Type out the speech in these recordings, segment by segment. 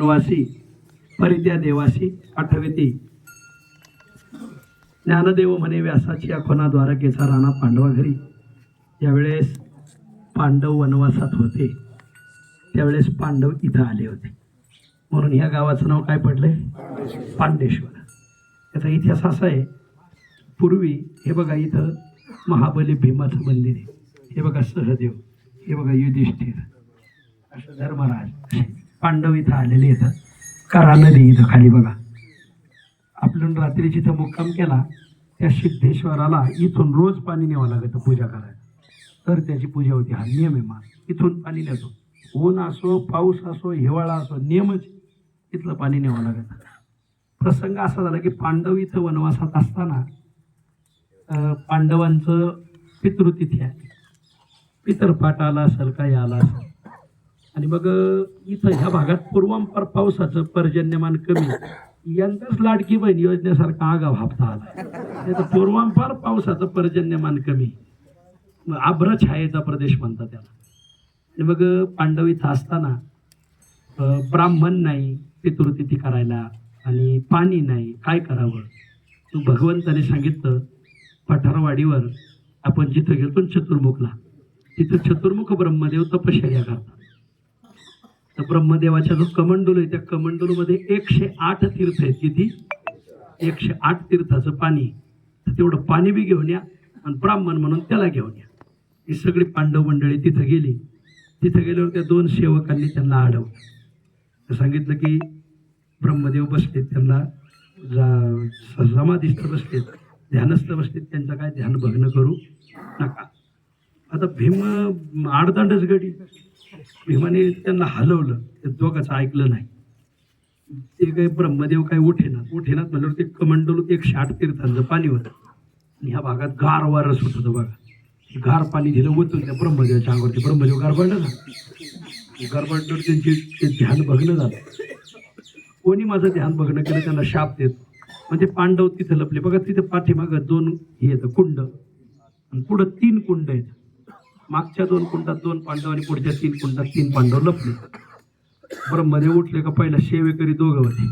वासी परित्या देवासी आठवेती. ज्ञानदेव म्हणे व्यासाची अखोना द्वारकेचा राणा पांडवा घरी. ज्यावेळेस पांडव वनवासात होते. त्यावेळेस पांडव इथं आले होते. म्हणून ह्या गावाचं नाव काय पडलंय? पांडेश्वर. त्याचा इतिहास असा आहे पूर्वी हे बघा इथं महाबली भीमाचं मंदिर आहे. हे बघा सहदेव हे बघा युधिष्ठिर असं धर्मराज. पांडव इथं आलेले येतात. करा नदी इथं खाली बघा. आपण रात्री जिथं मुक्काम केला त्या सिद्धेश्वराला इथून रोज पाणी न्यावं लागतं पूजा करायला. तर त्याची पूजा होती. हा नियम आहे मा इथून पाणी नेतो ऊन असो पाऊस असो हिवाळा असो नियमच इथलं पाणी न्यावं लागतं. प्रसंग असा झाला की पांडव इथं वनवासात असताना पांडवांचं पितृतिथी आहे. पितरपाठ आला असेल काही आला असेल. आणि मग इथं ह्या भागात पूर्वांपार पावसाचं पर्जन्यमान कमी. यंदाच लाडकी बहीण योजनेसारखा आगाव हप्ता आला. नाही तर पूर्वांपार पावसाचं पर्जन्यमान कमी. मग आभ्र छायेचा प्रदेश म्हणतात त्याला. आणि मग पांडव इथं असताना ब्राह्मण नाही पितृतिथी करायला आणि पाणी नाही काय करावं? तू भगवंताने सांगितलं पठारवाडीवर आपण जिथं गेलो पण चतुर्मुखला तिथं चतुर्मुख ब्रह्मदेव तपश्चर्या करतात. तर ब्रह्मदेवाचा जो कमंडूल आहे त्या कमंडूलमध्ये एकशे आठ तीर्थ आहेत. किती? एकशे आठ तीर्थाचं पाणी. तर तेवढं पाणी बी घेऊन या आणि ब्राह्मण म्हणून त्याला घेऊन या. ही सगळी पांडव मंडळी तिथं गेली. तिथं गेल्यावर त्या दोन सेवकांनी त्यांना अडवलं. सांगितलं की ब्रह्मदेव बसलेत त्यांना जा- स- समाधीस्थ बसलेत ध्यानस्थ बसलेत त्यांचं काय ध्यान भग्न करू नका. आता भीम आडदांडच गडी. भीमाने त्यांना हलवलं. ते दोघांचं ऐकलं नाही. ते काही ब्रह्मदेव काही उठेनात. उठेनात म्हणल्यावर ते कमंडलू एकशे शाट तीर्थांचं पाणी होतं. आणि ह्या भागात गार वारं सुट होतं बघा. गार पाणी दिलं ओतून त्या ब्रह्मदेवाच्या अंगावरती ब्रह्मदेव गारबडलं. ना गारबडल्यावर त्यांचे ते ध्यान भग्न झालं. कोणी माझं ध्यान बघणं केलं त्यांना शाप देत. म्हणजे पांडव तिथं लपले. बघा तिथं पाठीमागं दोन हे येतं कुंड. आणि पुढं तीन कुंड आहेत. मागच्या दोन कुंडात दोन पांडव आणि पुढच्या तीन कुंडात तीन पांडव लपले. बरं मध्ये उठले का पहिला शेवेकरी दोघं होते.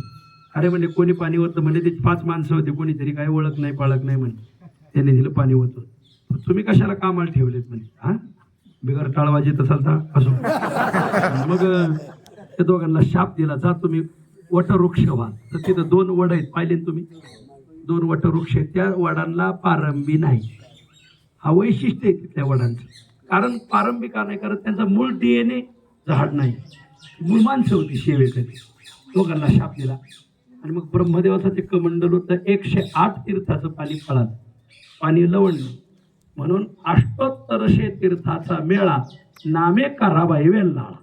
अरे म्हणजे कोणी पाणी होतं म्हणजे ते पाच माणसं होते कोणीतरी काय ओळख नाही पाळख नाही म्हणे. त्याने दिलं पाणी होतं तुम्ही कशाला कामाला ठेवलेत म्हणे? हा? बिगर टाळवाज येत असाल तर असो. मग त्या दोघांना शाप दिला जा तुम्ही वटवृक्ष व्हा. तर तिथं दोन वड आहेत पाहिले तुम्ही? दोन वटवृक्ष आहेत. त्या वडांना पारंबी नाही. हा वैशिष्ट्य आहे तिथल्या वडांचं. कारण प्रारंभिक का नाही करत त्यांचा मूळ ए झाड नाही. मूळ माणसं होती शेवेकरी लोकांना शाप दिला. आणि मग ब्रह्मदेवाचं ते कमंडल होतं. एकशे आठ तीर्थाचं पाणी फळालं पाणी लवणलं. म्हणून अष्टोत्तरशे तीर्थाचा मेळा नामे कराबाई वेल्लाळा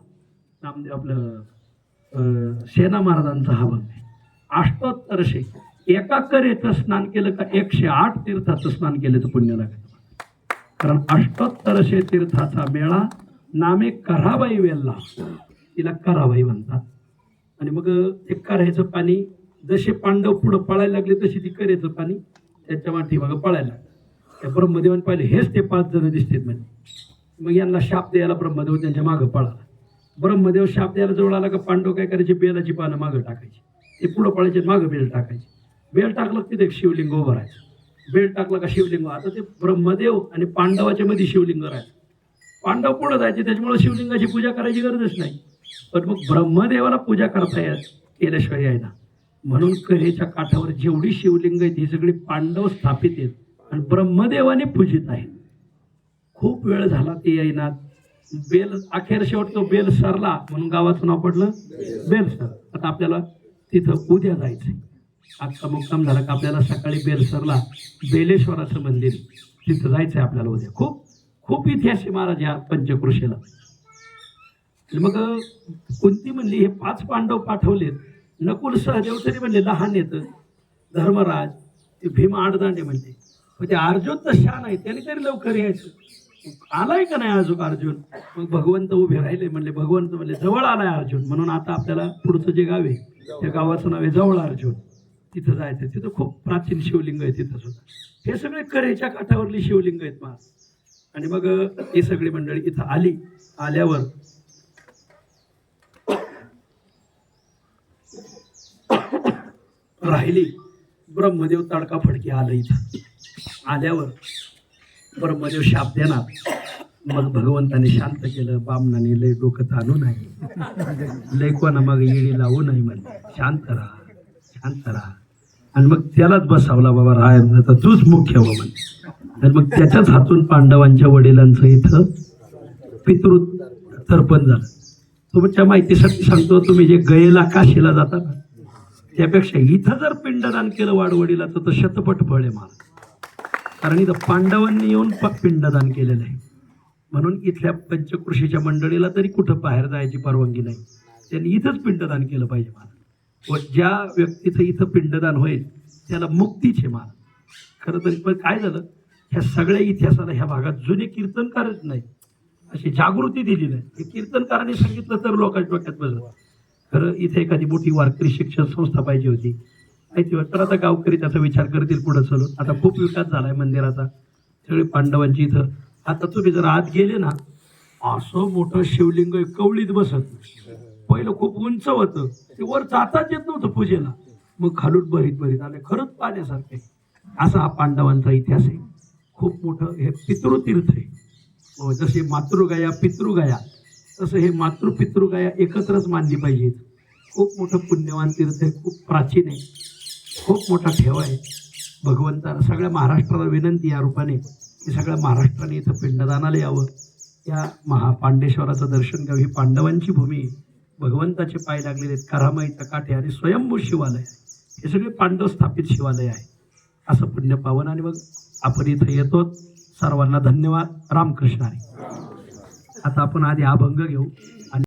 नामदेव आपलं सेना महाराजांचा हा भाग आहे. अष्टोत्तरशे. एका करेचं स्नान केलं का एकशे आठ तीर्थाचं स्नान केल्याचं पुण्य लागतं. कारण अष्टोत्तरशे तीर्थाचा मेळा नामे कराबाई वेलला. तिला कराबाई म्हणतात. आणि मग ते करायचं पाणी जसे पांडव पुढं पळायला लागले तशी ती करायचं पाणी त्यांच्या माठी बघा पळायला लागलं. त्या ब्रह्मदेवाने पाहिले हेच ते पाच जण दिसतात म्हणजे मग यांना शाप द्यायला ब्रह्मदेव त्यांच्या मागं पळाला. ब्रह्मदेव शाप द्यायला जवळ आला का पांडव काय करायचे बेलाची पानं मागं टाकायची. ते पुढं पळायचे मागं बेल टाकायचे. बेल टाकलं तिथे एक शिवलिंग उभं राहायचं. बेल टाकलं का शिवलिंग? आता ते ब्रह्मदेव आणि पांडवाच्या मध्ये शिवलिंग राहायचं पांडव पुढं जायचे त्याच्यामुळे शिवलिंगाची पूजा करायची गरजच नाही. पण मग ब्रह्मदेवाला पूजा करता येत केल्याशिवाय यायला. म्हणून करेच्या काठावर जेवढी शिवलिंग आहेत ही सगळी पांडव स्थापित आहेत आणि ब्रह्मदेवाने पूजित आहेत. खूप वेळ झाला ते येईनात बेल अखेर शेवट तो बेल सरला म्हणून गावाचं नाव पडलं बेल सर. आता आपल्याला तिथं उद्या जायचंय. आत्ता मुक्काम झाला का आपल्याला सकाळी बेलसरला बेलेश्वराचं मंदिर तिथं जायचंय आपल्याला उद्या. खूप खूप इतिहास आहे महाराज या पंचकृषीला मग कुंती म्हणली हे पाच पांडव पाठवलेत. नकुल सहदेव तरी म्हणले लहान येत धर्मराज ते भीम आडदांडे म्हणले. पण ते अर्जुन तर शान आहे त्याने तरी लवकर यायचं. आलाय का नाही अजून अर्जुन? मग भगवंत उभे राहिले म्हणले भगवंत म्हणले जवळ आलाय अर्जुन. म्हणून आता आपल्याला पुढचं जे गाव आहे त्या गावाचं नाव आहे जवळ अर्जुन. तिथं जायचं तिथं खूप प्राचीन शिवलिंग आहे तिथं सुद्धा. हे सगळे करेच्या काठावरली शिवलिंग आहेत मा आणि मग ही सगळी मंडळी इथं आली. आल्यावर राहिली. ब्रह्मदेव तडकाफडकी आलं इथं. आल्यावर ब्रह्मदेव शाप देणार. मग भगवंताने शांत केलं. बामणाने लय डोकं ताणू नाही. लय कोणा मग येडी लावू नाही म्हणजे शांत राहा. शांत राहा. आणि मग त्यालाच बसावला बाबा राय आता तूच मुख्य बाबा. आणि मग त्याच्याच हातून पांडवांच्या वडिलांचं इथं पितृ तर्पण झालं. तुमच्या माहितीसाठी सांगतो तुम्ही जे गयेला काशीला जाता ना त्यापेक्षा इथं जर पिंडदान केलं वाडवडीला तर शतपट फळ आहे मला. कारण इथं पांडवांनी येऊन पिंडदान केलेलं आहे. म्हणून इथल्या पंचकृषीच्या मंडळीला तरी कुठं बाहेर जायची परवानगी नाही. त्यांनी इथंच पिंडदान केलं पाहिजे मला. व ज्या व्यक्तीचं इथं पिंडदान होईल त्याला मुक्तीचे आहे खरं तरी पण काय झालं? ह्या सगळ्या इतिहासाला ह्या भागात जुने कीर्तनकारच नाही अशी जागृती दिली नाही. हे कीर्तनकारांनी सांगितलं तर लोकांच्या डोक्यात बसलं. खरं इथे एखादी मोठी वारकरी शिक्षण संस्था पाहिजे होती. माहिती तर आता गावकरी त्याचा विचार करतील पुढे चलून. आता खूप विकास झाला आहे मंदिराचा. सगळे पांडवांची इथं. आता तुम्ही जर आत गेले ना असं मोठं शिवलिंग कवळीत बसत पहिलं खूप उंच होतं. ते वर जाताच येत नव्हतं पूजेला. मग खालून भरीत भरीत आले. खरंच पाण्यासारखे असा हा पांडवांचा इतिहास आहे. खूप मोठं हे पितृतीर्थ आहे. हो, जसे मातृगाया पितृगाया तसं हे मातृ पितृगाया एकत्रच मानली पाहिजेत. खूप मोठं पुण्यवान तीर्थ आहे. खूप प्राचीन आहे. खूप मोठा ठेवा आहे. भगवंताला सगळ्या महाराष्ट्राला विनंती या रूपाने की सगळ्या महाराष्ट्राने इथं पिंडदानाला यावं. या महापांडेश्वराचं दर्शन घ्यावं. ही पांडवांची भूमी आहे. भगवंताचे पाय लागलेले आहेत. करामाईचा काठे आणि स्वयंभू शिवालय हे सगळे पांडव स्थापित शिवालय आहे. असं पुण्य पावन आणि मग आपण इथं येतो. सर्वांना धन्यवाद. रामकृष्ण आता आपण आधी अभंग घेऊ.